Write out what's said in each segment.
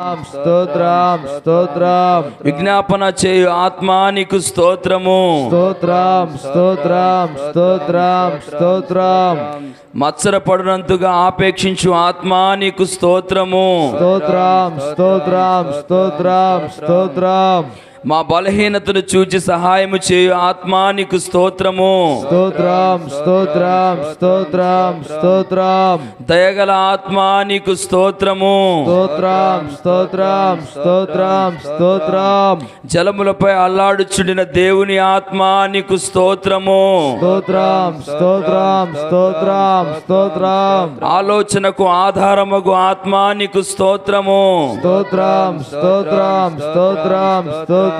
స్తోత్రం స్తోత్రం విజ్ఞాపన చేయు ఆత్మా నీకు స్తోత్రము. స్తోత్రం స్తోత్రం స్తోత్రం స్తోత్రం. మత్సరపడినంతగా ఆపేక్షించు ఆత్మా నీకు స్తోత్రము. స్తోత్రం స్తోత్రం స్తోత్రం స్తోత్రం. మా బలహీనతను చూచి సహాయము చేయు ఆత్మా నీకు స్తోత్రము. స్తోత్రం స్తోత్రం స్తోత్రం స్తోత్రం. దయగల ఆత్మా నీకు స్తోత్రము. స్తోత్రం స్తోత్రం స్తోత్రం స్తోత్రం. జలములపై అల్లాడుచుండిన దేవుని ఆత్మా నీకు స్తోత్రము. స్తోత్రం స్తోత్రం స్తోత్రం స్తోత్రం. ఆలోచనకు ఆధారమగు ఆత్మా నీకు స్తోత్రము. స్తోత్రం స్తోత్రం స్తోత్రం స్తోత్రం.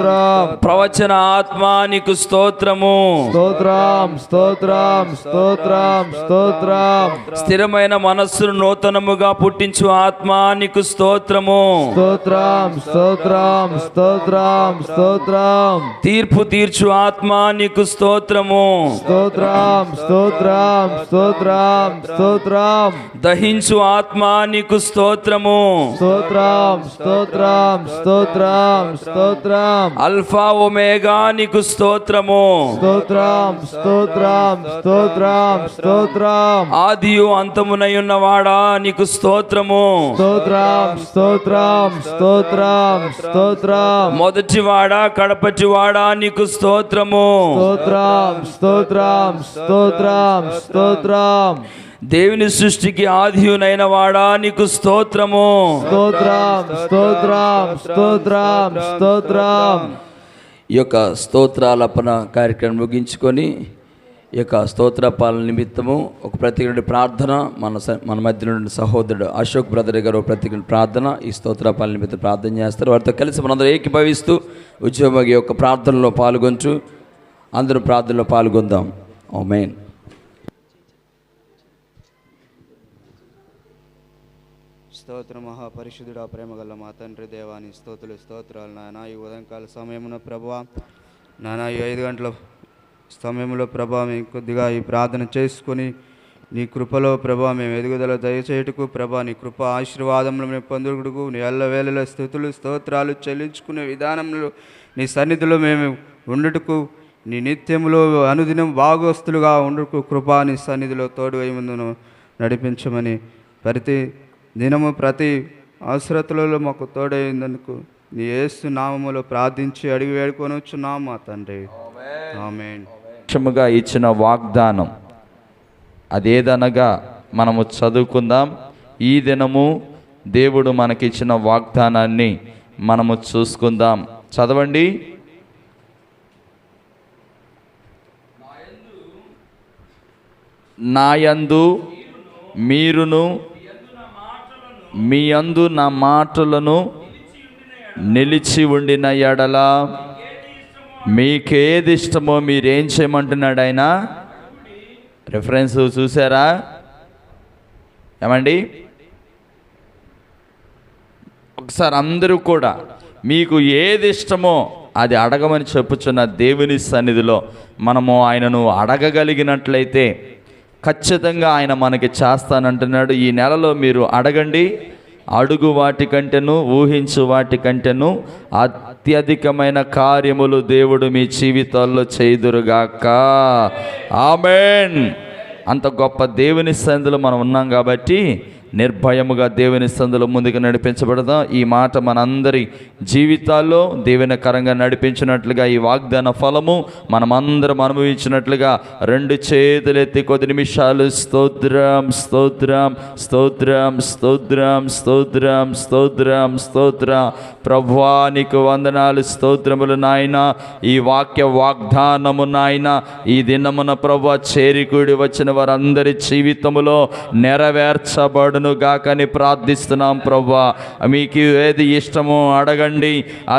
ప్రవచన ఆత్మా నీకు స్తోత్రము. స్తోత్రం స్తోత్రం స్తోత్రం స్తోత్రం. స్థిరమైన మనస్సును నూతనముగా పుట్టించు ఆత్మా నీకు స్తోత్రము. స్తోత్రం స్తోత్రం స్తోత్రం స్తోత్రం. తీర్పు తీర్చు ఆత్మా నీకు స్తోత్రము. స్తోత్రం స్తోత్రం స్తోత్రం స్తోత్రం. దహించు ఆత్మా నీకు స్తోత్రము. స్తోత్రం స్తోత్రం స్తోత్రం స్తోత్రం. అల్ఫా ఒమేగా నీకు స్తోత్రము. స్తోత్రం స్తోత్రం స్తోత్రం స్తోత్రం. ఆదియు అంతమునై ఉన్నవాడా నీకు స్తోత్రము. స్తోత్రం స్తోత్రం స్తోత్రం స్తోత్రం. మొదటివాడా కడపటివాడా నీకు స్తోత్రము. స్తోత్రం స్తోత్రం స్తోత్రం స్తోత్రం. దేవుని సృష్టికి ఆదియునైన వాడా? నీకు స్తోత్రము. స్తోత్రం స్తోత్రం స్తోత్రం స్తోత్రం. ఈ యొక్క స్తోత్రాలపన కార్యక్రమం ముగించుకొని ఈ యొక్క స్తోత్రపాలన నిమిత్తము ఒక ప్రత్యేక ప్రార్థన మన స- మన మధ్య నుండి సహోదరుడు అశోక్ బ్రదర్ గారు ఒక ప్రత్యేక ప్రార్థన ఈ స్తోత్రపాలన నిమిత్తం ప్రార్థన చేస్తారు. వారితో కలిసి మనందరం ఏకీభవిస్తూ ఉద్యోగ యొక్క ప్రార్థనలో పాల్గొంటూ అందరూ ప్రార్థనలో పాల్గొందాం. ఓ మెయిన్ స్తోత్ర మహాపరిశుద్ధుడా ప్రేమగల మా తండ్రి దేవాని స్తోతులు స్తోత్రాలు నాయన. ఈ ఉదయంకాల సమయంలో ప్రభా నాయన ఈ ఐదు గంటల సమయంలో ప్రభా మేము కొద్దిగా ఈ ప్రార్థన చేసుకొని నీ కృపలో ప్రభా మేము ఎదుగుదల దయచేయుటకు ప్రభా నీ కృప ఆశీర్వాదములు మేము పొందుకుడుకు నీ ఎల్లవేళల స్థుతులు స్తోత్రాలు చెల్లించుకునే విధానంలో నీ సన్నిధిలో మేము ఉండుటకు నీ నిత్యములో అనుదినం భాగస్తులుగా ఉండటకు కృపా నీ సన్నిధిలో తోడు ముందును నడిపించమని ప్రతి దినము ప్రతి అవసరతలలో మాకు తోడైందనుకు నీ యేసు నామములో ప్రార్థించి అడిగి వేడుకొనొచ్చున్నాం మా తండ్రి. ఆమేన్. పక్షముగా ఇచ్చిన వాగ్దానం అదేదనగా మనము చదువుకుందాం. ఈ దినము దేవుడు మనకిచ్చిన వాగ్దానాన్ని మనము చూసుకుందాం. చదవండి. నాయందు మీరును మీ అందు నా మాటలను నిలిచి ఉండిన ఎడల మీకేది ఇష్టమో మీరేం చేయమంటున్నాడు ఆయన? రిఫరెన్స్ చూసారా? ఏమండి? ఒకసారి అందరూ కూడా మీకు ఏది ఇష్టమో అది అడగమని చెప్పుచున్న దేవుని సన్నిధిలో మనము ఆయనను అడగగలిగినట్లయితే ఖచ్చితంగా ఆయన మనకి చేస్తానంటున్నాడు. ఈ నెలలో మీరు అడగండి. అడుగు వాటి కంటేను ఊహించు వాటి కంటేను. అత్యధికమైన కార్యములు దేవుడు మీ జీవితాల్లో చేదురుగాక ఆమెన్. అంత గొప్ప దేవుని సందులో మనం ఉన్నాం కాబట్టి నిర్భయముగా దేవుని సందులో ముందుకు నడిపించబడదాం. ఈ మాట మనందరి జీవితాల్లో దేవునికరంగా నడిపించినట్లుగా ఈ వాగ్దాన ఫలము మనమందరం అనుభవించినట్లుగా రెండు చేతులెత్తి కొద్ది నిమిషాలు స్తోత్రం స్తోత్రం స్తోత్రం స్తోత్రం స్తోత్రం స్తోత్రం స్తోత్ర. ప్రభువా నీకు వందనాలు స్తోత్రములు నాయన. ఈ వాక్య వాగ్దానము నాయన ఈ దినమున ప్రభు చేరికూడి వచ్చిన వారందరి జీవితములో గాకని ప్రార్థిస్తున్నాం ప్రవ్వా. మీకు ఏది ఇష్టమో అడగండి.